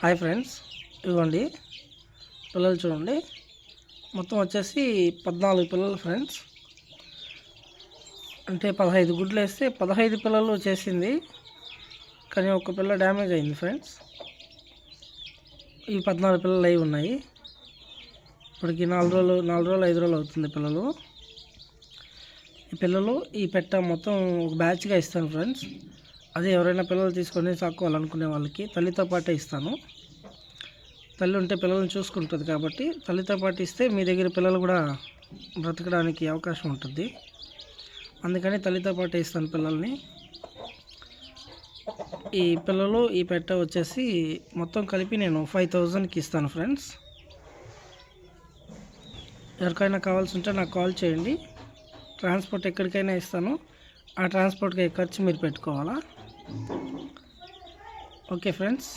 Hi friends ఇదిగోండి. పిల్లలు చూడండి. మొత్తం వచ్చేసి పద్నాలుగు పిల్లలు ఫ్రెండ్స్. అంటే పదహైదు గుడ్లు వేస్తే పదహైదు పిల్లలు చేసింది. కానీ ఒక పిల్ల డ్యామేజ్ అయింది ఫ్రెండ్స్. ఈ పద్నాలుగు పిల్లలు అయి ఉన్నాయి. ఇప్పటికి నాలుగు రోజులు నాలుగు రోజులు ఐదు రోజులు అవుతుంది పిల్లలు. ఈ పిల్లలు ఈ పెట్ట మొత్తం ఒక బ్యాచ్గా ఇస్తాను ఫ్రెండ్స్. అదే ఎవరైనా పిల్లలు తీసుకొని సాక్కోవాలనుకునే వాళ్ళకి తల్లితో పాటే ఇస్తాను. తల్లి ఉంటే పిల్లల్ని చూసుకుంటుంది కాబట్టి తల్లితో పాటు ఇస్తే మీ దగ్గర పిల్లలు కూడా బ్రతకడానికి అవకాశం ఉంటుంది. అందుకని తల్లితో పాటే ఇస్తాను పిల్లల్ని. ఈ పిల్లలు ఈ పెట్ట వచ్చేసి మొత్తం కలిపి నేను ఫైవ్ థౌజండ్కి ఇస్తాను ఫ్రెండ్స్. ఎవరికైనా కావాల్సి ఉంటే నాకు కాల్ చేయండి. ట్రాన్స్పోర్ట్ ఎక్కడికైనా ఇస్తాను. ఆ ట్రాన్స్పోర్ట్కి ఖర్చు మీరు పెట్టుకోవాలా? Okay friends